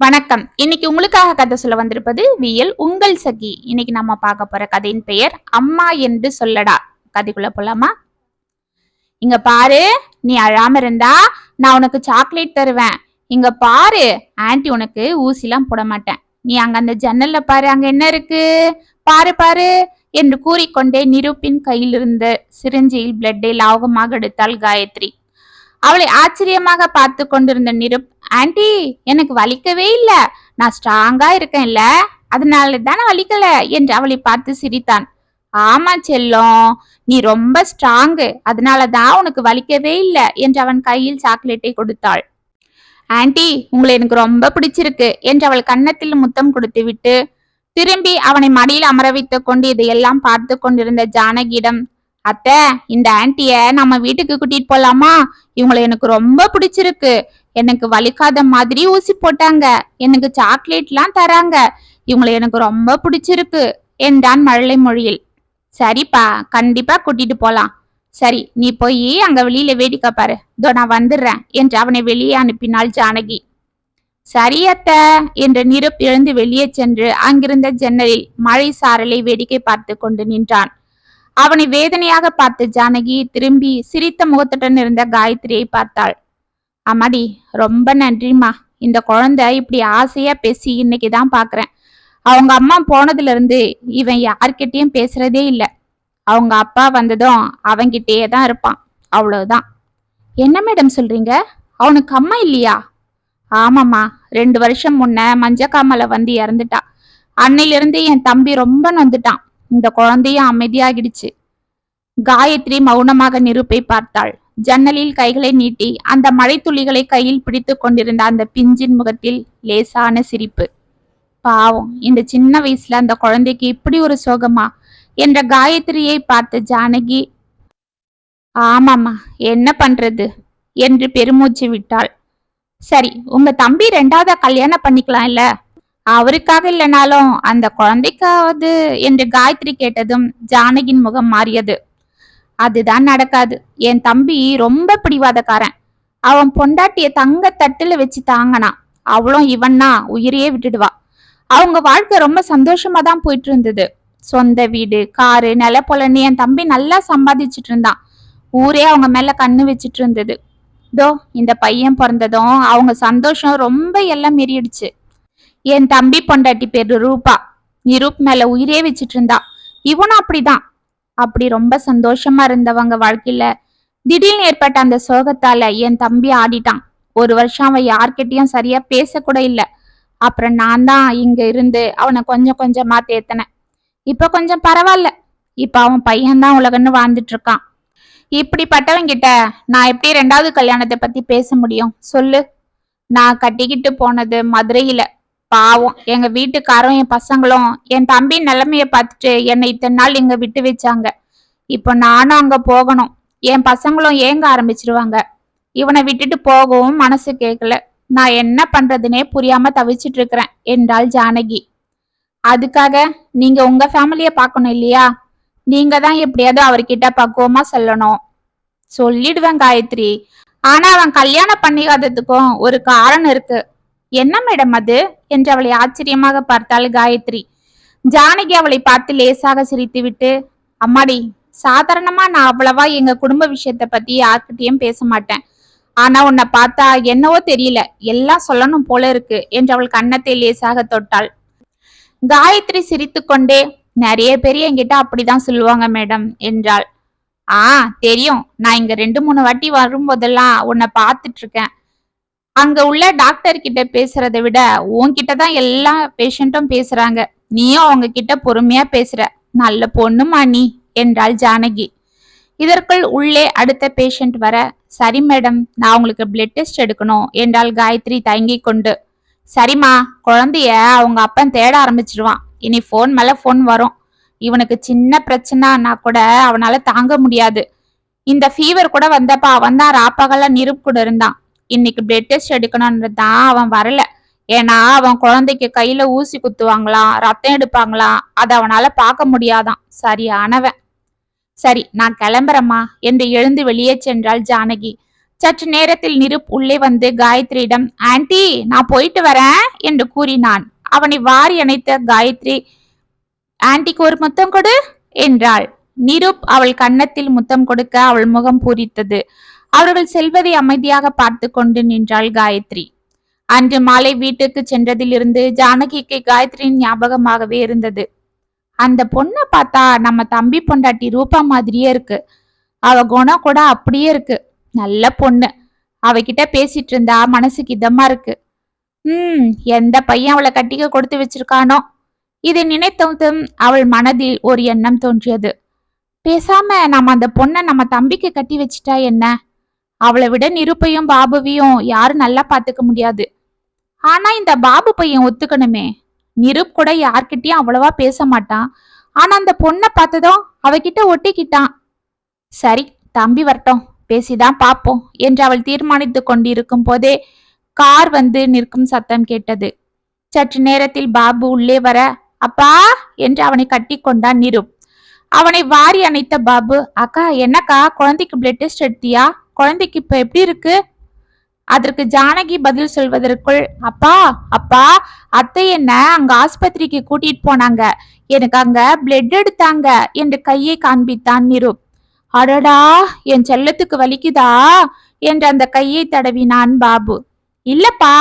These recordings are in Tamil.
வணக்கம். இன்னைக்கு உங்களுக்காக கதை சொல்ல வந்திருப்பது வியல் உங்கள் சகி. இன்னைக்கு நம்ம பார்க்க போற கதையின் பெயர் அம்மா என்று சொல்லடா. கதைக்குள்ள போலாமா? இங்க பாரு நீ அழாம இருந்தா நான் உனக்கு சாக்லேட் தருவேன். இங்க பாரு ஆன்ட்டி உனக்கு ஊசிலாம் போட மாட்டேன். நீ அங்க அந்த ஜன்னல்ல பாரு அங்க என்ன இருக்கு? பாரு பாரு என்று கூறிக்கொண்டே நிரூப்பின் கையில் இருந்த சிரிஞ்சியில் பிளட்டை லாவகமாக எடுத்தாள் காயத்ரி. அவளை ஆச்சரியமாக பார்த்து கொண்டிருந்த நிருப் ஆண்டி எனக்கு வலிக்கவே இல்ல. நான் ஸ்ட்ராங்கா இருக்கேன்ல. அதனால தானே வலிக்கல என்று அவளை பார்த்து சிரித்தான். ஆமா செல்லம் நீ ரொம்ப ஸ்ட்ராங்கு அதனால தான் உனக்கு வலிக்கவே இல்லை என்று அவன் கையில் சாக்லேட்டை கொடுத்தாள். ஆண்டி உங்களை எனக்கு ரொம்ப பிடிச்சிருக்கு என்று அவள் கன்னத்தில் முத்தம் கொடுத்து விட்டு திரும்பி அவனை மடியில் அமர வைத்துக் கொண்டு இதையெல்லாம் பார்த்து கொண்டிருந்த ஜானகியிடம் அத்தை இந்த ஆண்டிய நம்ம வீட்டுக்கு கூட்டிட்டு போலாமா? இவங்களை எனக்கு ரொம்ப பிடிச்சிருக்கு. எனக்கு வலிக்காத மாதிரி ஊசி போட்டாங்க. எனக்கு சாக்லேட்லாம் தராங்க. இவங்களை எனக்கு ரொம்ப பிடிச்சிருக்கு. என்றான் மழலை மொழியில். சரிப்பா கண்டிப்பா கூட்டிட்டு போலாம். சரி நீ போய் அங்க வெளியில வேடிக்கை பாரு. இதோ நான் வந்துடுறேன் என்று அவனை வெளியே அனுப்பினாள் ஜானகி. சரி அத்த என்று நிருப் எழுந்து வெளியே சென்று அங்கிருந்த ஜன்னலில் மழை சாரலை வேடிக்கை பார்த்து கொண்டு நின்றான். அவனை வேதனையாக பார்த்த ஜானகி திரும்பி சிரித்த முகத்துடன் இருந்த காயத்ரியை பார்த்தாள். அம்மாடி ரொம்ப நன்றிம்மா. இந்த குழந்தை இப்படி ஆசையா பேசி இன்னைக்கு தான் பாக்குறேன். அவங்க அம்மா போனதுல இருந்து இவன் யார்கிட்டயும் பேசுறதே இல்லை. அவங்க அப்பா வந்ததும் அவன்கிட்டயே தான் இருப்பான். அவ்வளவுதான். என்ன மேடம் சொல்றீங்க? அவனுக்கு அம்மா இல்லையா? ஆமாம்மா. ரெண்டு வருஷம் முன்ன மஞ்சக்காமல வந்து இறந்துட்டா. அன்னையிலிருந்து என் தம்பி ரொம்ப நொந்துட்டான். இந்த குழந்தையும் அமைதியாகிடுச்சு. காயத்ரி மௌனமாக நிரூப்பை பார்த்தாள். ஜன்னலில் கைகளை நீட்டி அந்த மழைத்துளிகளை கையில் பிடித்து கொண்டிருந்த அந்த பிஞ்சின் முகத்தில் லேசான சிரிப்பு. பாவம் இந்த சின்ன வயசுல அந்த குழந்தைக்கு இப்படி ஒரு சோகமா? என்ற காயத்ரியை பார்த்த ஜானகி ஆமாம்மா என்ன பண்றது? என்று பெருமூச்சு விட்டாள். சரி உங்க தம்பி ரெண்டாவதா கல்யாணம் பண்ணிக்கலாம் இல்ல? அவருக்காக இல்லைனாலும் அந்த குழந்தைக்காவது? என்று காயத்ரி கேட்டதும் ஜானகியின் முகம் மாறியது. அதுதான் நடக்காது. என் தம்பி ரொம்ப பிடிவாதக்காரன். அவன் பொண்டாட்டிய தங்க தட்டுல வச்சு தாங்கினான். அவளும் இவன்னா உயிரையே விட்டுடுவா. அவங்க வாழ்க்கை ரொம்ப சந்தோஷமா தான் போயிட்டு இருந்தது சொந்த வீடு காரு நிலப்பொலன்னு என் தம்பி நல்லா சம்பாதிச்சிட்டு இருந்தான். ஊரே அவங்க மேல கண்ணு வச்சிட்டு இருந்தது. தோ இந்த பையன் பிறந்ததும் அவங்க சந்தோஷம் ரொம்ப எல்லாம் மீறிடுச்சு. என் தம்பி பொண்டாட்டி பேரு ரூபா. நிரூப் மேல உயிரே வச்சிட்டு இருந்தா. இவனும் அப்படிதான். அப்படி ரொம்ப சந்தோஷமா இருந்தவங்க வாழ்க்கையில திடீர்னு ஏற்பட்ட அந்த சோகத்தால என் தம்பி ஆடிட்டான். ஒரு வருஷம் அவன் யார்கிட்டயும் சரியா பேசக்கூட இல்ல. அப்புறம் நான் தான் இங்க இருந்து அவனை கொஞ்சம் கொஞ்சமா தேத்தினேன். இப்ப கொஞ்சம் பரவாயில்ல. இப்ப அவன் பையன்தான் உலகன்னு வாழ்ந்துட்டு இருக்கான். இப்படிப்பட்டவங்கிட்ட நான் எப்படி ரெண்டாவது கல்யாணத்தை பத்தி பேச முடியும்? சொல்லு. நான் கட்டிக்கிட்டு போனது மதுரையில. பாவம். எங்க வீட்டுக்காரும் என் பசங்களும் என் தம்பி நிலைமைய பார்த்துட்டு என்னை இத்தனை நாள் இங்க விட்டு வச்சாங்க. இப்போ நானும் அங்க போகணும். என் பசங்களும் ஏங்க ஆரம்பிச்சிருவாங்க? இவனை விட்டுட்டு போகவும் மனசு கேட்கல நான் என்ன பண்றதுனே புரியாம தவிச்சிட்டு இருக்கிறேன் என்றாள் ஜானகி. அதுக்காக நீங்க உங்க ஃபேமிலிய பார்க்கணும் இல்லையா? நீங்க தான் எப்படியாவது அவர்கிட்ட பக்குவமா சொல்லணும். சொல்லிடுவேன் காயத்ரி. ஆனா அவன் கல்யாணம் பண்ணிக்காததுக்கும் ஒரு காரணம் இருக்கு. என்ன மேடம் அது? என்று அவளை ஆச்சரியமாக பார்த்தாள் காயத்ரி. ஜானகி அவளை பார்த்து லேசாக சிரித்துவிட்டு அம்மாடி சாதாரணமா நான் அவ்வளவா எங்க குடும்ப விஷயத்த பத்தி யார்கிட்டயும் பேச மாட்டேன். ஆனா உன்னை பார்த்தா என்னவோ தெரியல எல்லாம் சொல்லணும் போல இருக்கு என்று அவள் கன்னத்தை லேசாக தொட்டாள். காயத்ரி சிரித்து கொண்டே நிறைய பேர் என்கிட்ட அப்படிதான் சொல்லுவாங்க மேடம் என்றாள். ஆ தெரியும். நான் இங்க ரெண்டு மூணு வாட்டி வரும்போதெல்லாம் உன்னை பார்த்துட்டு இருக்கேன். அங்க உள்ள டாக்டர் கிட்ட பேசுறதை விட உன்கிட்ட தான் எல்லா பேஷண்ட்டும் பேசுறாங்க. நீயும் அவங்க கிட்ட பொறுமையா பேசுற. நல்ல பொண்ணுமா நீ? என்றாள் ஜானகி. இதற்குள் உள்ளே அடுத்த பேஷண்ட் வர சரி மேடம் நான் உங்களுக்கு பிளட் டெஸ்ட் எடுக்கணும் என்றாள் காயத்ரி தயங்கி கொண்டு. சரிம்மா குழந்தைய அவங்க அப்பன் தேட ஆரம்பிச்சிருவான். இனி ஃபோன் மேல ஃபோன் வரும். இவனுக்கு சின்ன பிரச்சனைனா கூட அவனால தாங்க முடியாது. இந்த ஃபீவர் கூட வந்தப்ப அவன் தான் ராப்பகல கூட இருந்தான். இன்னைக்கு பிளட் டெஸ்ட் எடுக்கணும்ன்றது தான் அவன் வரல. ஏன்னா அவன் குழந்தைக்கு கையில ஊசி குத்துவாங்களாம் ரத்தம் எடுப்பாங்களாம் அதை அவனால பார்க்க முடியாதான். சரியானவன். சரி நான் கிளம்புறேம்மா என்று எழுந்து வெளியே சென்றாள் ஜானகி. சற்று நேரத்தில் நிருப் உள்ளே வந்து காயத்ரியிடம் ஆன்டி நான் போயிட்டு வரேன் என்று கூறினான். அவனை வாரி அணைத்த காயத்ரி ஆன்டிக்கு ஒரு முத்தம் கொடு என்றாள். நிருப் அவள் கன்னத்தில் முத்தம் கொடுக்க அவள் முகம் பூரித்தது. அவர்கள் செல்வதை அமைதியாக பார்த்து கொண்டு நின்றாள் காயத்ரி. அன்று மாலை வீட்டுக்கு சென்றதிலிருந்து ஜானகிக்கு காயத்ரியின் ஞாபகமாகவே இருந்தது. அந்த பொண்ணை பார்த்தா நம்ம தம்பி பொண்டாட்டி ரூபா மாதிரியே இருக்கு. அவ குணம் கூட அப்படியே இருக்கு. நல்ல பொண்ணு. அவகிட்ட பேசிட்டு இருந்தா மனசுக்கு இதமா இருக்கு. ம் எந்த பையன் அவளை கட்டிக்க கொடுத்து வச்சிருக்கானோ? இதை நினைத்ததும் அவள் மனதில் ஒரு எண்ணம் தோன்றியது. பேசாம நம்ம அந்த பொண்ணை நம்ம தம்பிக்கு கட்டி வச்சிட்டா என்ன? அவளை விட நிருப்பையும் பாபுவையும் யாரும் நல்லா பாத்துக்க முடியாது. ஆனா இந்த பாபு பையன் ஒத்துக்கணுமே. நிருப் கூட யார்கிட்டயும் அவ்வளவா பேச மாட்டான். ஆனா அந்த பொண்ணை பார்த்ததும் அவகிட்ட ஒட்டிக்கிட்டான். சரி தம்பி வரட்டும் பேசிதான் பாப்போம் என்று அவள் தீர்மானித்து கொண்டிருக்கும் போதே கார் வந்து நிற்கும் சத்தம் கேட்டது. சற்று நேரத்தில் பாபு உள்ளே வர அப்பா! என்று அவனை கட்டி கொண்டான் நிருப். அவனை வாரி அணைத்த பாபு அக்கா என்னக்கா? குழந்தைக்கு பிளட் டெஸ்ட் எடுத்தியா? குழந்தைக்கு இப்ப எப்படி இருக்கு? அதற்கு ஜானகி பதில் சொல்வதற்குள் அப்பா அப்பா அத்தை என்ன அங்க ஆஸ்பத்திரிக்கு கூட்டிட்டு போனாங்க. எனக்கு அங்க பிளட் எடுத்தாங்க என்று கையை காண்பித்தான் நிரு. அடடா என் செல்லத்துக்கு வலிக்குதா? என்று அந்த கையை தடவினான் பாபு. இல்லப்பா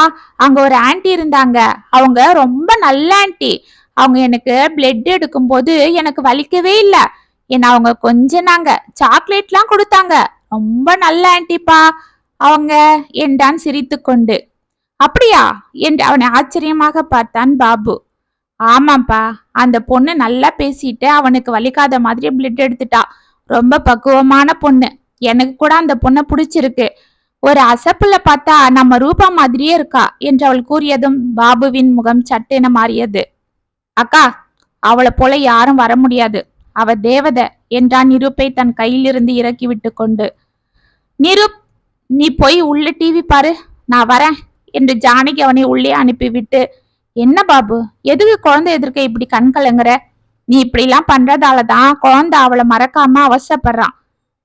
அங்க ஒரு ஆன்டி இருந்தாங்க. அவங்க ரொம்ப நல்ல ஆன்டி அவங்க எனக்கு பிளட் எடுக்கும்போது எனக்கு வலிக்கவே இல்லை. என்ன அவங்க கொஞ்சனாங்க சாக்லேட்லாம் கொடுத்தாங்க. ரொம்ப நல்ல ஆன்டிப்பா அவங்க என்றான் சிரித்துக்கொண்டு அப்படியா? என்று அவனை ஆச்சரியமாக பார்த்தான் பாபு. ஆமாப்பா அந்த பொண்ணு நல்லா பேசிட்டு அவனுக்கு வலிக்காத மாதிரி பிளட் எடுத்துட்டா. ரொம்ப பக்குவமான பொண்ணு. எனக்கு கூட அந்த பொண்ணை பிடிச்சிருக்கு. ஒரு அசப்புல பார்த்தா நம்ம ரூபா மாதிரியே இருக்கா? என்று அவள் கூறியதும் பாபுவின் முகம் சட்டென மாறியது. அக்கா அவளை போல யாரும் வர முடியாது. அவ தேவதை என்றான் நிருப்பை தன் கையிலிருந்து இறக்கிவிட்டு கொண்டு. நிருப் நீ போய் உள்ள டிவி பாரு நான் வரேன் என்று ஜானகி அவனை உள்ளே அனுப்பிவிட்டு என்ன பாபு எதுக்கு குழந்தை எதிர்க்க இப்படி கண் கலங்குற? நீ இப்படிலாம் பண்றதால தான் குழந்தை அவளை மறக்காம அவசப்படுறான்.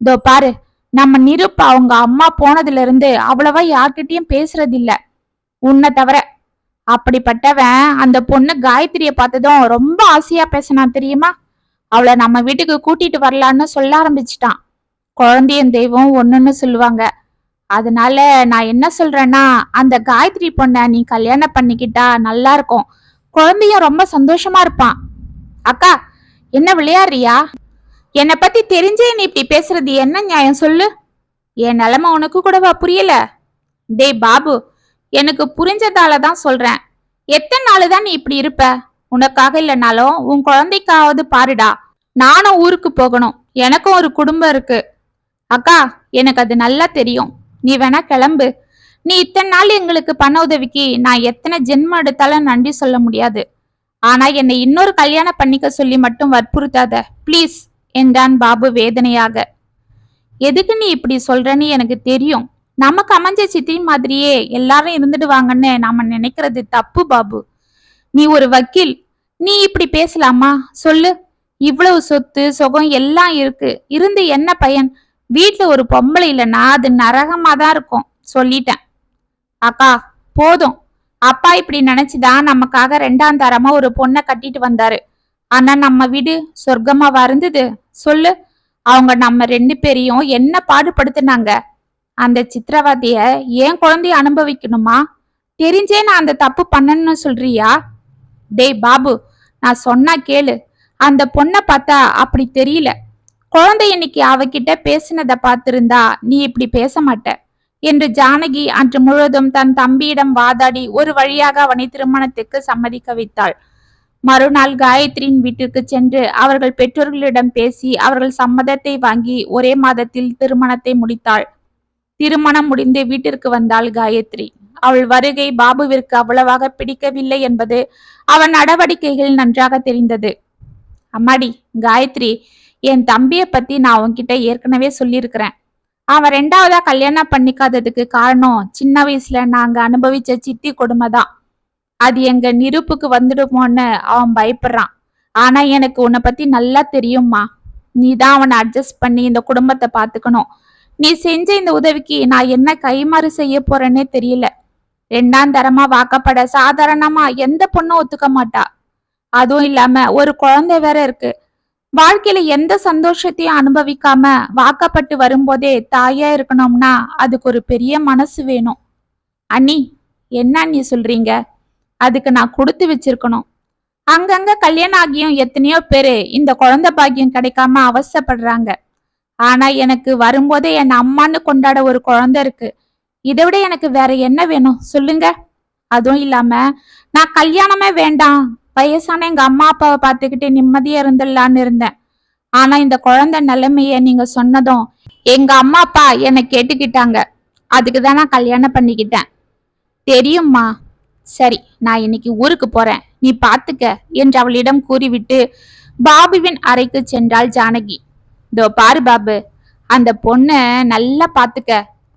இதோ பாரு நம்ம நிருப் அவங்க அம்மா போனதுல இருந்து அவ்வளவா யார்கிட்டயும் பேசுறதில்ல. உன்னை தவிர அப்படிப்பட்டவன் அந்த பொண்ணு காயத்ரிய பார்த்ததும் ரொம்ப ஆசையா பேசினான் தெரியுமா? அவளை நம்ம வீட்டுக்கு கூட்டிட்டு வரலான்னு சொல்ல ஆரம்பிச்சிட்டான். குழந்தையும் தெய்வம் ஒண்ணுன்னு சொல்லுவாங்க. அதனால நான் என்ன சொல்றேன்னா அந்த காயத்ரி பொண்ணை நீ கல்யாணம் பண்ணிக்கிட்டா நல்லா இருக்கும். குழந்தையும் ரொம்ப சந்தோஷமா இருப்பான். அக்கா என்ன விளையாடுறியா? என்னை பத்தி தெரிஞ்சே நீ இப்படி பேசுறது என்ன நியாயம் சொல்லு? என் நிலைமை உனக்கு கூடவா புரியல? டேய் பாபு எனக்கு புரிஞ்சதால தான் சொல்றேன். எத்தனை நாள் தான் நீ இப்படி இருப்ப? உனக்காக இல்லைனாலும் உன் குழந்தைக்காவது பாருடா. நானும் ஊருக்கு போகணும். எனக்கும் ஒரு குடும்பம் இருக்கு. அக்கா எனக்கு அது நல்லா தெரியும். நீ வேணா கிளம்பு. நீ இத்தனை நாள் எங்களுக்கு பண்ண உதவிக்கு நான் எத்தனை ஜென்மம் எடுத்தாலும் நன்றி சொல்ல முடியாது. ஆனா என்னை இன்னொரு கல்யாணம் பண்ணிக்க சொல்லி மட்டும் வற்புறுத்தாத. ப்ளீஸ் என்றான் பாபு வேதனையாக. எதுக்கு நீ இப்படி சொல்றன்னு எனக்கு தெரியும். நமக்கு அமைஞ்ச சித்தி மாதிரியே எல்லாரும் இருந்துடுவாங்கன்னு நாம நினைக்கிறது தப்பு பாபு. நீ ஒரு வக்கீல். நீ இப்படி பேசலாமா? சொல்லு. இவ்வளவு சொத்து சுகம் எல்லாம் இருக்கு. இருந்து என்ன பையன்? வீட்டுல ஒரு பொம்பளை இல்லைன்னா அது நரகமா தான் இருக்கும். சொல்லிட்டேன். அக்கா போதும். அப்பா இப்படி நினைச்சுதான் நமக்காக ரெண்டாம் தரமா ஒரு பொண்ணை கட்டிட்டு வந்தாரு. ஆனா நம்ம வீடு சொர்க்கமா இருந்தது? சொல்லு. அவங்க நம்ம ரெண்டு பேரையும் என்ன பாடுபடுத்துனாங்க? அந்த சித்திரவதைய ஏன் குழந்தைய அனுபவிக்கணுமா? தெரிஞ்சே நான் அந்த தப்பு பண்ணணும்னு சொல்றியா? டேய் பாபு நான் சொன்னா கேளு. அந்த பொண்ணை பார்த்தா அப்படி தெரியல. குழந்தை இன்னைக்கு அவகிட்ட பேசினதை பார்த்திருந்தா நீ இப்படி பேச மாட்ட. என்று ஜானகி அன்று முழுவதும் தன் தம்பியிடம் வாதாடி ஒரு வழியாக அவனை திருமணத்துக்கு சம்மதிக்க வைத்தாள். மறுநாள் காயத்ரியின் வீட்டிற்கு சென்று அவர்கள் பெற்றோர்களிடம் பேசி அவர்கள் சம்மதத்தை வாங்கி ஒரே மாதத்தில் திருமணத்தை முடித்தாள். திருமணம் முடிந்து வீட்டிற்கு வந்தாள் காயத்ரி. அவள் வருகை பாபுவிற்கு அவ்வளவாக பிடிக்கவில்லை என்பது அவன் நடவடிக்கைகள் நன்றாக தெரிந்தது. அம்மாடி காயத்ரி என் தம்பிய பத்தி நான் உன்கிட்ட ஏற்கனவே சொல்லியிருக்கிறேன். அவன் ரெண்டாவதா கல்யாணம் பண்ணிக்காததுக்கு காரணம் சின்ன வயசுல நாங்க அனுபவிச்ச சித்தி கொடுமை தான் அது எங்க நிரூப்புக்கு வந்துடுமோன்னு அவன் பயப்படுறான். ஆனா எனக்கு உன்னை பத்தி நல்லா தெரியும்மா. நீ தான் அவனை அட்ஜஸ்ட் பண்ணி இந்த குடும்பத்தை பாத்துக்கணும் நீ செஞ்ச இந்த உதவிக்கு நான் என்ன கைமாறு செய்ய போறேன்னே தெரியல. ரெண்டாம் தரமா வாக்கப்பட சாதாரணமா எந்த பொண்ணும் ஒத்துக்க மாட்டா. அதுவும் இல்லாம ஒரு குழந்தை வேற இருக்கு. வாழ்க்கையில எந்த சந்தோஷத்தையும் அனுபவிக்காம வாக்கப்பட்டு வரும்போதே தாயா இருக்கணும்னா அதுக்கு ஒரு பெரிய மனசு வேணும். அண்ணி என்ன நீ சொல்றீங்க? அதுக்கு நான் கொடுத்து வச்சிருக்கணும். அங்கங்க கல்யாணம் ஆகியும் எத்தனையோ பேரு இந்த குழந்தை பாக்கியம் கிடைக்காம அவசப்படுறாங்க. ஆனா எனக்கு வரும்போதே என் அம்மான்னு கொண்டாட ஒரு குழந்தை இருக்கு. இதை விட எனக்கு வேற என்ன வேணும்? சொல்லுங்க. அதுவும் இல்லாம நான் கல்யாணமே வேண்டாம். வயசான எங்க அம்மா அப்பாவை பார்த்துக்கிட்டு நிம்மதியா இருந்துடலான்னு இருந்தேன். ஆனா இந்த குழந்தை நிலைமைய நீங்க சொன்னதும் எங்க அம்மா அப்பா என்னை கேட்டுக்கிட்டாங்க. அதுக்கு தான் நான் கல்யாணம் பண்ணிக்கிட்டேன். தெரியும்மா. சரி நான் இன்னைக்கு ஊருக்கு போறேன். நீ பாத்துக்க என்று அவளிடம் கூறிவிட்டு பாபுவின் அறைக்கு சென்றாள் ஜானகி. இதோ பாரு பாபு அந்த பொண்ண நல்லா பாத்துக்க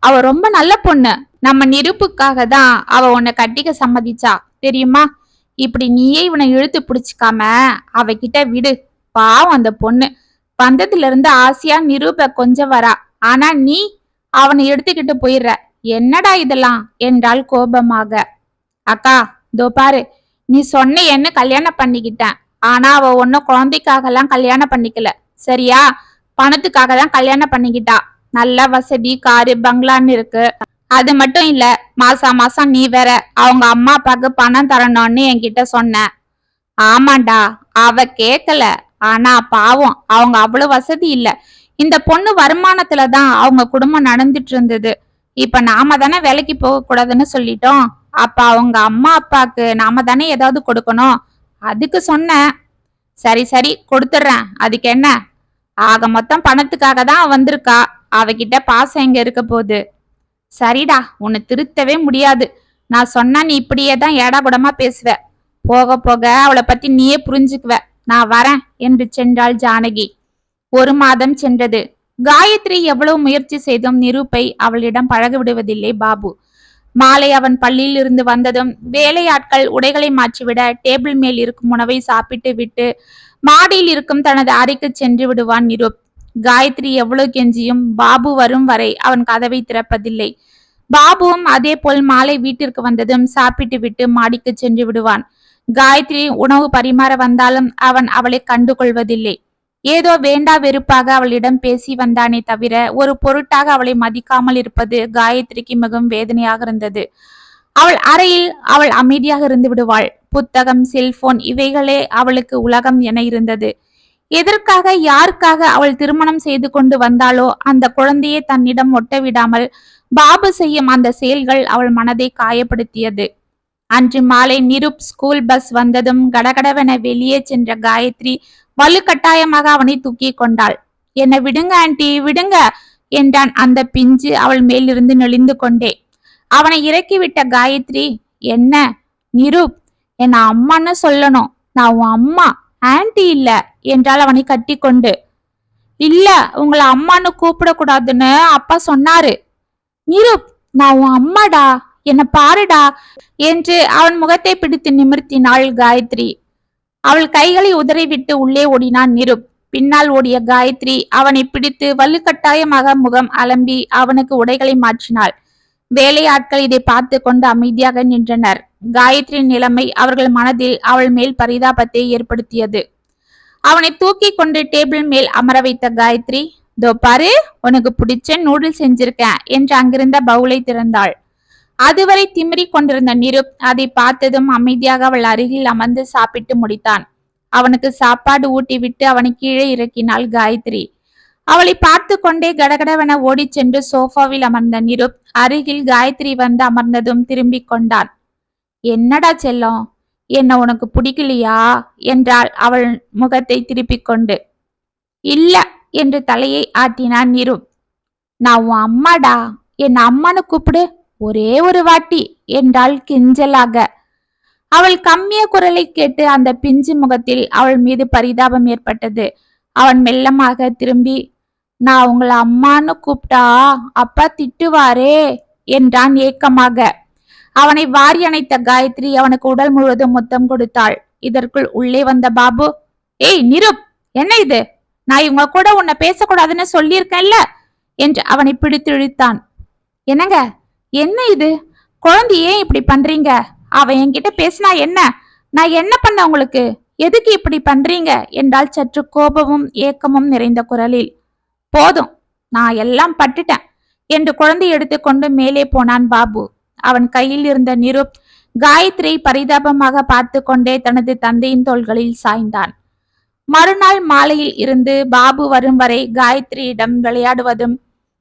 அவ ரொம்ப நல்ல பொண்ணு. நம்ம நெருப்புக்காக தான் அவ உன்னை கட்டிக்க சம்மதிச்சா. தெரியுமா? இப்படி நீயே இவனை இழுத்து பிடிச்சிக்காம அவகிட்ட விடு. பாவம் அந்த பொண்ணு. வந்ததுல இருந்து ஆசையா நிரூப கொஞ்சம் வரா. ஆனா நீ அவனை எடுத்துக்கிட்டு போயிடுற. என்னடா இதெல்லாம்? என்றால் கோபமாக. அக்கா இதோ பாரு. நீ சொன்ன என்ன கல்யாணம் பண்ணிக்கிட்டேன். ஆனா அவ ஒன்னும் குழந்தைக்காகலாம் கல்யாணம் பண்ணிக்கல. சரியா? பணத்துக்காக தான் கல்யாணம் பண்ணிக்கிட்டா. நல்ல வசதி காரு பங்களான்னு இருக்கு. அது மட்டும் இல்ல மாசா மாசம் நீ வேற அவங்க அம்மா அப்பாக்கு பணம் தரணும்னு என்கிட்ட சொன்ன. ஆமாண்டா அவ கேக்கல. ஆனா பாவம் அவங்க அவ்வளவு வசதி இல்ல. இந்த பொண்ணு வருமானத்துல தான் அவங்க குடும்பம் நடந்துட்டு இருந்தது. இப்ப நாம தானே வேலைக்கு போக கூடாதுன்னு சொல்லிட்டோம். அப்ப அவங்க அம்மா அப்பாக்கு நாம தானே ஏதாவது கொடுக்கணும். அதுக்கு சொன்னேன் சரி சரி கொடுத்துட்றேன். அதுக்கு என்ன? ஆக மொத்தம் பணத்துக்காக தான் வந்திருக்கா. அவகிட்ட பாசம் எங்க இருக்க போகுது? சரிடா உன்னை திருத்தவே முடியாது. நான் சொன்னா நீ இப்படியே தான் ஏடா கூடமா பேசுவ. போக போக அவளை பத்தி நீயே புரிஞ்சுக்குவ. நான் வரேன் என்று சென்றாள் ஜானகி. ஒரு மாதம் சென்றது. காயத்ரி எவ்வளவு முயற்சி செய்தும் நிரூப்பை அவளிடம் பழக விடுவதில்லை பாபு. மாலை அவன் பள்ளியில் இருந்து வந்ததும் வேலையாட்கள் உடைகளை மாற்றிவிட டேபிள் மேல் இருக்கும் உணவை சாப்பிட்டு விட்டு மாடியில் இருக்கும் தனது அறைக்கு சென்று விடுவான் நிரூப். காயத்ரி எவ்வளவு கெஞ்சியும் பாபு வரும் வரை அவன் கதவை திறப்பதில்லை. பாபுவும் அதே போல் மாலை வீட்டிற்கு வந்ததும் சாப்பிட்டு விட்டு மாடிக்கு சென்று விடுவான். காயத்ரி உணவு பரிமாற வந்தாலும் அவன் அவளை கண்டு கொள்வதில்லை ஏதோ வேண்டா வெறுப்பாக அவளிடம் பேசி வந்தானே தவிர ஒரு பொருட்டாக அவளை மதிக்காமல் இருப்பது காயத்ரிக்கு மிகவும் வேதனையாக இருந்தது. அவள் அறையில் அவள் அமைதியாக இருந்து விடுவாள். புத்தகம் செல்போன் இவைகளே அவளுக்கு உலகம் என இருந்தது. எதற்காக யாருக்காக அவள் திருமணம் செய்து கொண்டு வந்தாளோ அந்த குழந்தையை தன்னிடம் ஒட்ட விடாமல் பாபு செய்யும் அந்த செயல்கள் அவள் மனதை காயப்படுத்தியது. அன்று மாலை நிருப் ஸ்கூல் பஸ் வந்ததும் கடகடவென வெளியே சென்ற காயத்ரி வலுக்கட்டாயமாக அவனை தூக்கி கொண்டாள். என்னை விடுங்க ஆண்டி விடுங்க என்றான் அந்த பிஞ்சு அவள் மேலிருந்து நெளிந்து கொண்டே. அவனை இறக்கிவிட்ட காயத்ரி என்ன நிருப் என்ன அம்மான்னு சொல்லணும். நான் உன் அம்மா. ஆன்டி இல்ல என்றால் அவனை கட்டி கொண்டு இல்ல உங்களை அம்மான்னு கூப்பிடக்கூடாதுன்னு அப்பா சொன்னாரு. நிருப் நான் உன் அம்மாடா என்ன பாருடா என்று அவன் முகத்தை பிடித்து நிமிர்த்தினாள் காயத்ரி. அவள் கைகளை உதறிவிட்டு உள்ளே ஓடினான் நிருப் பின்னால் ஓடிய காயத்ரி அவனை பிடித்து வலுக்கட்டாயமாக முகம் அலம்பி அவனுக்கு உடைகளை மாற்றினாள். வேலையாட்கள் இதை பார்த்து கொண்டு அமைதியாக நின்றனர். காயத்ரியின் நிலைமை அவர்கள் மனதில் அவள் மேல் பரிதாபத்தை ஏற்படுத்தியது. அவனை தூக்கி கொண்டு டேபிள் மேல் அமர வைத்த காயத்ரி தோ பாரு உனக்கு பிடிச்ச நூடுல்ஸ் செஞ்சிருக்கேன் என்று அங்கிருந்த பவுலை திறந்தாள். அதுவரை திமிரி கொண்டிருந்த நிருப் அதை பார்த்ததும் அமைதியாக அவள் அருகில் அமர்ந்து சாப்பிட்டு முடித்தான். அவனுக்கு சாப்பாடு ஊட்டிவிட்டு அவனை கீழே இறக்கினாள் காயத்ரி. அவளை பார்த்து கொண்டே கடகடவென ஓடிச் சென்று சோஃபாவில் அமர்ந்த நிருப் அருகில் காயத்ரி வந்து அமர்ந்ததும் திரும்பி கொண்டான் என்னடா செல்லம்? என்ன உனக்கு பிடிக்கலையா? என்றாள் அவள் முகத்தை திருப்பிக் கொண்டு. இல்ல என்று தலையை ஆட்டினான் நிருப். நான் உன் அம்மாடா. என் அம்மானு கூப்பிடு. ஒரே ஒரு வாட்டி என்றாள் கிஞ்சலாக. அவள் கம்மிய குரலை கேட்டு அந்த பிஞ்சு முகத்தில் அவள் மீது பரிதாபம் ஏற்பட்டது. அவன் மெல்லமாக திரும்பி நான் உங்களை அம்மான்னு கூப்பிட்டா அப்பா திட்டுவாரே என்றான் ஏக்கமாக. அவனை வாரி அணைத்த காயத்ரி அவனுக்கு உடல் முழுவதும் முத்தம் கொடுத்தாள். இதற்குள் உள்ளே வந்த பாபு ஏய் நிருப் என்ன இது? நான் இவங்க கூட உன்னை பேசக்கூடாதுன்னு சொல்லியிருக்கேன்ல? என்று அவனை பிடித்து இழுத்தான். என்னங்க? என்ன இது? குழந்தை ஏன் இப்படி பண்றீங்க? அவன் என்கிட்ட பேசினா என்ன? நான் என்ன பண்ண உங்களுக்கு? எதுக்கு இப்படி பண்றீங்க? என்றால் சற்று கோபமும் ஏக்கமும் நிறைந்த குரலில். போதும் நான் எல்லாம் பட்டுட்டேன் என்று குழந்தை எடுத்துக்கொண்டு மேலே போனான் பாபு. அவன் கையில் இருந்த நிருப் காயத்ரி பரிதாபமாக பார்த்து கொண்டே தனது தந்தையின் தோள்களில் சாய்ந்தான். மறுநாள் மாலையில் இருந்து பாபு வரும் வரை காயத்ரியிடம் விளையாடுவதும்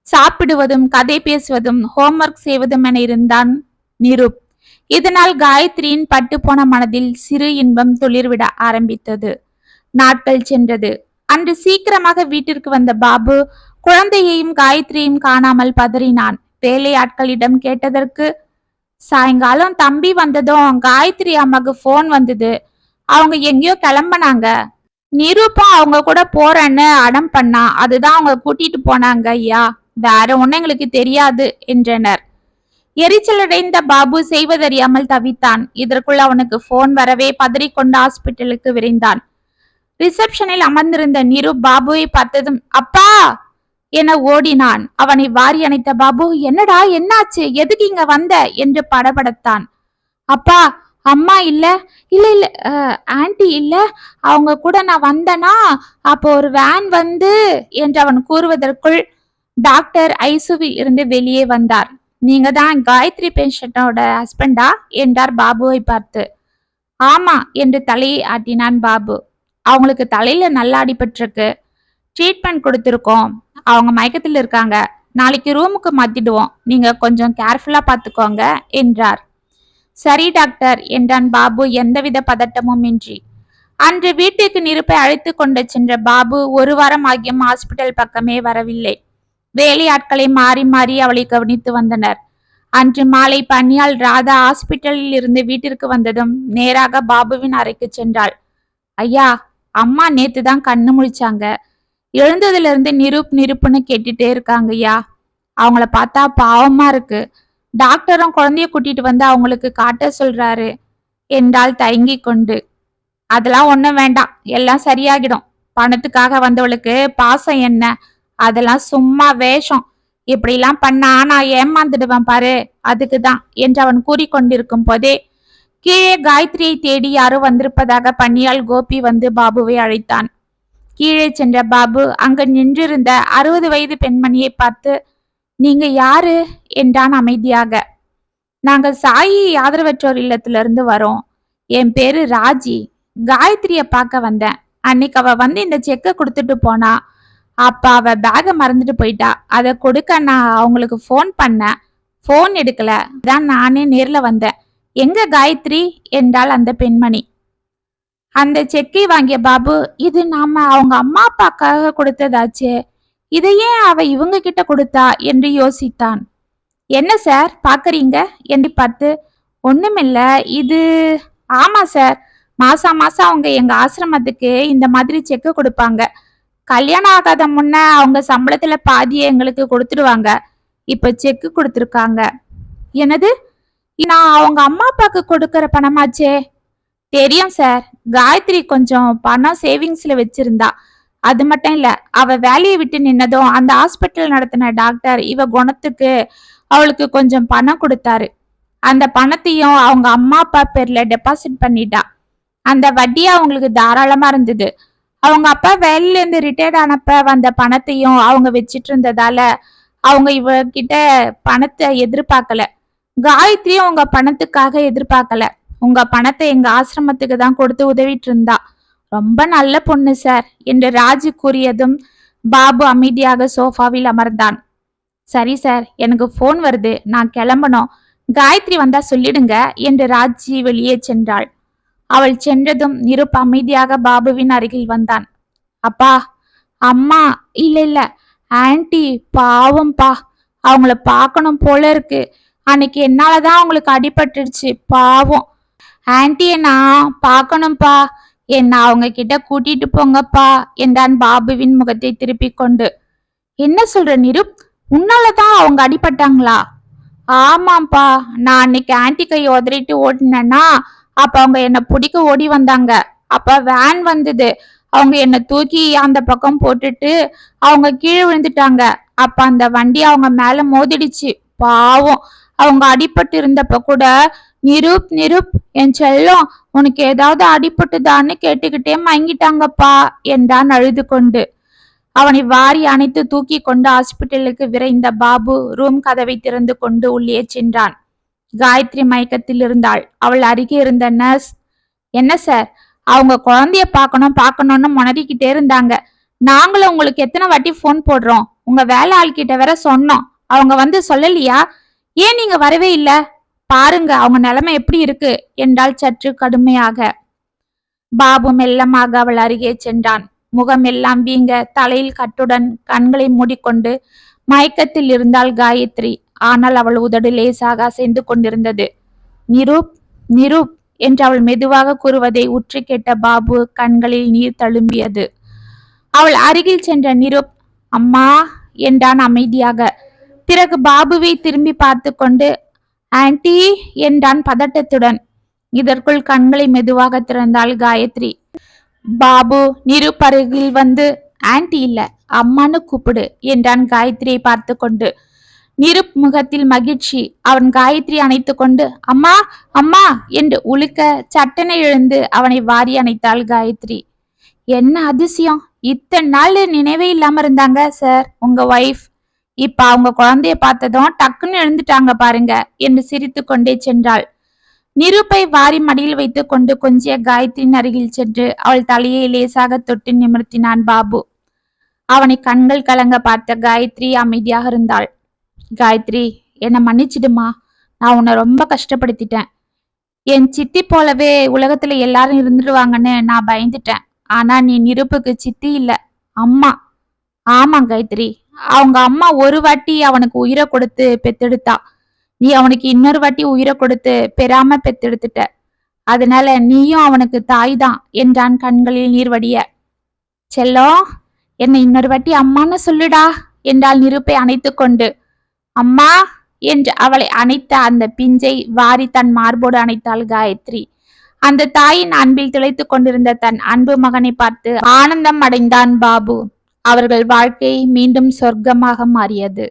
சாப்பிடுவதும் கதை பேசுவதும் ஹோம்ஒர்க் செய்வதும் என இருந்தான் நிருப் இதனால் காயத்ரியின் பட்டுப்போன மனதில் சிறு இன்பம் துளிர்விட ஆரம்பித்தது. நாட்கள் சென்றது. அன்று சீக்கிரமாக வீட்டிற்கு வந்த பாபு குழந்தையையும் காயத்ரியும் காணாமல் பதறினான். வேலையாட்களிடம் கேட்டதற்கு சாயங்காலம் தம்பி வந்ததும் காயத்ரி அம்மாக்கு ஃபோன் வந்தது. அவங்க எங்கேயோ கிளம்புனாங்க. நிரூபம் அவங்க கூட போறேன்னு அடம் பண்ணா அதுதான் அவங்க கூட்டிட்டு போனாங்க ஐயா. வேற ஒண்ணும் எங்களுக்கு தெரியாது என்றனர். எரிச்சலடைந்த பாபு செய்வதறியாமல் தவித்தான். இதற்குள் அவனுக்கு போன் வரவே பதறிக்கொண்டு ஹாஸ்பிட்டலுக்கு விரைந்தான். ரிசப்ஷனில் அமர்ந்திருந்த நிரு பாபுவை பார்த்ததும் அப்பா! என ஓடினான். அவனை வாரி அணைத்த பாபு என்னடா என்னாச்சு? எதுக்கு இங்க வந்த? என்று படபடத்தான். அப்பா அம்மா இல்ல இல்ல இல்ல ஆன்டி இல்ல அவங்க கூட நான் வந்தனா? அப்போ ஒரு வேன் வந்து என்று அவன் கூறுவதற்குள் டாக்டர் ஐசுவில் இருந்து வெளியே வந்தார். நீங்க தான் காயத்ரி பேஷண்டோட ஹஸ்பண்டா என்றார் பாபுவை பார்த்து. ஆமா என்று தலையை ஆட்டினான் பாபு. அவங்களுக்கு தலையில நல்லா அடிபட்டிருக்கு ட்ரீட்மெண்ட் கொடுத்துருக்கோம். அவங்க மயக்கத்தில் இருக்காங்க. நாளைக்கு ரூமுக்கு மாத்திடுவோம். நீங்க கொஞ்சம் கேர்ஃபுல்லா பார்த்துக்கோங்க என்றார். சரி டாக்டர் என்றான் பாபு. எந்தவித பதட்டமும் இன்றி. அன்று வீட்டுக்கு நிருப்பை அழைத்து கொண்டு சென்ற பாபு ஒரு வாரம் ஆகியும் ஹாஸ்பிட்டல் பக்கமே வரவில்லை. வேலையாட்களை மாறி மாறி அவளை கவனித்து வந்தனர். அன்று மாலை பன்னியால் ராதா ஹாஸ்பிட்டலில் இருந்து வீட்டிற்கு வந்ததும் நேராக பாபுவின் அறைக்கு சென்றாள். ஐயா அம்மா நேத்து தான் கண்ணு முழிச்சாங்க. எழுந்ததுல இருந்து நிருப் நிருப்புன்னு கேட்டுட்டே இருக்காங்க ஐயா. அவங்கள பார்த்தா பாவமா இருக்கு. டாக்டரும் குழந்தைய கூட்டிட்டு வந்து அவங்களுக்கு காட்ட சொல்றாரு. என்றால் தயங்கி கொண்டு. அதெல்லாம் ஒன்றும் வேண்டாம். எல்லாம் சரியாகிடும். பணத்துக்காக வந்தவளுக்கு பாசம் என்ன? அதெல்லாம் சும்மா வேஷம். இப்படிலாம் பண்ணா நான் ஏமாந்துடுவேன் பாரு. அதுக்கு தான் என்று அவன் கூறிக்கொண்டிருக்கும் போதே கீழே காயத்ரியை தேடி யாரோ வந்திருப்பதாக பன்னியால் கோபி வந்து பாபுவை அழைத்தான். கீழே சென்ற பாபு அங்கு நின்றிருந்த அறுபது வயது பெண்மணியை பார்த்து நீங்க யாரு? என்றான் அமைதியாக. நாங்கள் சாயி ஆதரவற்றோர் இல்லத்திலிருந்து வரோம். என் பேரு ராஜி. காயத்ரிய பார்க்க வந்தேன். அன்னைக்கு அவ வந்து இந்த செக்கை கொடுத்துட்டு போனா அப்ப அவ பேகை மறந்துட்டு போயிட்டா. அதை கொடுக்க நான் அவங்களுக்கு ஃபோன் பண்ணேன். ஃபோன் எடுக்கல. தான் நானே நேர்ல வந்தேன். எங்க காயத்ரி? என்றாள் அந்த பெண்மணி. அந்த செக்கை வாங்கிய பாபு இது நாம அவங்க அம்மா அப்பாக்காக கொடுத்ததாச்சே இதையே அவ இவங்க கிட்ட கொடுத்தா? என்று யோசித்தான். என்ன சார் பாக்குறீங்க என்று பார்த்து ஒண்ணுமில்ல இது ஆமா சார் மாசா மாசம் அவங்க எங்க ஆசிரமத்துக்கு இந்த மாதிரி செக்கு கொடுப்பாங்க. கல்யாணம் ஆகாத முன்ன அவங்க சம்பளத்துல பாதியை எங்களுக்கு கொடுத்துடுவாங்க. இப்ப செக்கு கொடுத்துருக்காங்க. என்னது? நான் அவங்க அம்மா அப்பாவுக்கு கொடுக்கற பணமாச்சே? தெரியும் சார் காயத்ரி கொஞ்சம் பணம் சேவிங்ஸ்ல வச்சிருந்தா. அது மட்டும் இல்ல அவ வேலையை விட்டு நின்னதும் அந்த ஹாஸ்பிட்டல் நடத்தின டாக்டர் இவ குணத்துக்கு அவளுக்கு கொஞ்சம் பணம் கொடுத்தாரு. அந்த பணத்தையும் அவங்க அம்மா அப்பா பேர்ல டெபாசிட் பண்ணிட்டா. அந்த வட்டி அவங்களுக்கு தாராளமா இருந்தது. அவங்க அப்பா வேலையில இருந்து ரிட்டையர்ட் ஆனப்ப வந்த பணத்தையும் அவங்க வச்சிட்டு இருந்ததால அவங்க இவ கிட்ட பணத்தை எதிர்பார்க்கல. காயத்ரி உங்க பணத்துக்காக எதிர்பார்க்கல. உங்க பணத்தை எங்க ஆசிரமத்துக்கு தான் கொடுத்து உதவிட்டு இருந்தா ரொம்ப நல்ல பொண்ணு சார் என்று ராஜு கூறியதும் பாபு அமைதியாக சோஃபாவில் அமர்ந்தான். சரி சார் எனக்கு போன் வருது. நான் கிளம்பணும். காயத்ரி வந்தா சொல்லிடுங்க என்று ராஜி வெளியே சென்றாள். அவள் சென்றதும் நிருப் அமைதியாக பாபுவின் அருகில் வந்தான். அப்பா அம்மா இல்ல இல்ல ஆன்டி பாவம்பா அவங்கள பார்க்கணும் போல இருக்கு. அன்னைக்கு என்னாலதான் அவங்களுக்கு அடிபட்டுடுச்சு பாவம். ஆன்டியை நான் பார்க்கணும்ப்பா என்ன அவங்க கிட்ட கூட்டிட்டு போங்கப்பா என்றான் பாபுவின் முகத்தை திருப்பி கொண்டு. என்ன சொல்ற நிருப் உன்னாலதான் அவங்க அடிபட்டாங்களா? ஆமாப்பா நான் அன்னைக்கு ஆன்டி கை உதறிட்டு ஓடினேன்னா அப்ப அவங்க என்ன பிடிக்க ஓடி வந்தாங்க. அப்ப வேன் வந்தது. அவங்க என்ன தூக்கி அந்த பக்கம் போட்டுட்டு அவங்க கீழே விழுந்துட்டாங்க. அப்ப அந்த வண்டி அவங்க மேல மோதிடுச்சு. பாவம். அவங்க அடிபட்டு இருந்தப்ப கூட நிருப் நிருப் என் செல்லம் உனக்கு ஏதாவது அடிபட்டுதான்னு கேட்டுக்கிட்டே மயங்கிட்டாங்கப்பா என்றான் அழுது கொண்டு அவனை வாரி அணைத்து தூக்கி கொண்டு ஹாஸ்பிட்டலுக்கு விரைந்த பாபு ரூம் கதவை திறந்து கொண்டு உள்ளே சென்றான். காயத்ரி மயக்கத்தில் இருந்தாள். அவள் அருகே இருந்த நர்ஸ் என்ன சார் அவங்க குழந்தைய பார்க்கணும் பார்க்கணும்னு முனறிக்கிட்டே இருந்தாங்க. நாங்களும் உங்களுக்கு எத்தனை வாட்டி ஃபோன் போடுறோம்? உங்க வேலை ஆள்கிட்ட வேற சொன்னோம். அவங்க வந்து சொல்லலையா? ஏன் நீங்க வரவே இல்ல? பாருங்க அவங்க நிலைமை எப்படி இருக்கு? என்றால் சற்று கடுமையாக. பாபு மெல்லமாக அவள் அருகே சென்றான். முகம் எல்லாம் வீங்க தலையில் கட்டுடன் கண்களை மூடிக்கொண்டு மயக்கத்தில் இருந்தாள் காயத்ரி. ஆனால் அவள் உதடு லேசாக அசைந்து கொண்டிருந்தது. நிரூப் நிரூப் என்று அவள் மெதுவாக கூறுவதை உற்று கேட்ட பாபு கண்களில் நீர் தழும்பியது. அவள் அருகில் சென்ற நிரூப் அம்மா என்றான் அமைதியாக. பிறகு பாபுவை திரும்பி பார்த்து கொண்டு ஆன்ட்டி என்றான் பதட்டத்துடன். இதற்குள் கண்களை மெதுவாக திறந்தாள் காயத்ரி. பாபு நிருப்பருகில் வந்து ஆன்ட்டி இல்ல அம்மான்னு கூப்பிடு என்றான் காயத்ரியை பார்த்து கொண்டு நிருப் முகத்தில் மகிழ்ச்சி அவன் காயத்ரி அணைத்து கொண்டு அம்மா அம்மா என்று உழுக்க சட்டனை எழுந்து அவனை வாரி அணைத்தாள் காயத்ரி. என்ன அதிசயம் இத்தனை நாள் நினைவே இல்லாம இருந்தாங்க சார் உங்க ஒய்ஃப் இப்ப அவங்க குழந்தைய பார்த்ததும் டக்குன்னு எழுந்துட்டாங்க பாருங்க என்று சிரித்து கொண்டே சென்றாள். நிருப்பை வாரி மடியில் வைத்துக் கொண்டு கொஞ்சிய காயத்ரியின் அருகில் சென்று அவள் தலையை லேசாக தொட்டு நிமிர்த்தினான் பாபு. அவனை கண்கள் கலங்க பார்த்த காயத்ரி அமைதியாக இருந்தாள். காயத்ரி என்னை மன்னிச்சிடுமா? நான் உன்னை ரொம்ப கஷ்டப்படுத்திட்டேன். என் சித்தி போலவே உலகத்துல எல்லாரும் இருந்துடுவாங்கன்னு நான் பயந்துட்டேன். ஆனா நீ நிருப்புக்கு சித்தி இல்ல அம்மா. ஆமா காயத்ரி. அவங்க அம்மா ஒரு வாட்டி அவனுக்கு உயிரை கொடுத்து பெத்தெடுத்தா. நீ அவனுக்கு இன்னொரு வாட்டி உயிரை கொடுத்து பெறாம பெத்தெடுத்துட்ட. அதனால நீயும் அவனுக்கு தாய் தான் என்றான் கண்களில் நீர் வடிய. என்னை இன்னொரு வாட்டி அம்மான்னு சொல்லுடா என்றால் நிருப்பை அணைத்து கொண்டு. அம்மா என்று அவளை அணைத்த அந்த பிஞ்சை வாரி தன் மார்போடு அணைத்தாள் காயத்ரி. அந்த தாயின் அன்பில் திளைத்து கொண்டிருந்த தன் அன்பு மகனை பார்த்து ஆனந்தம் அடைந்தான் பாபு. அவர்கள் வாழ்க்கை மீண்டும் சொர்க்கமாக மாறியது.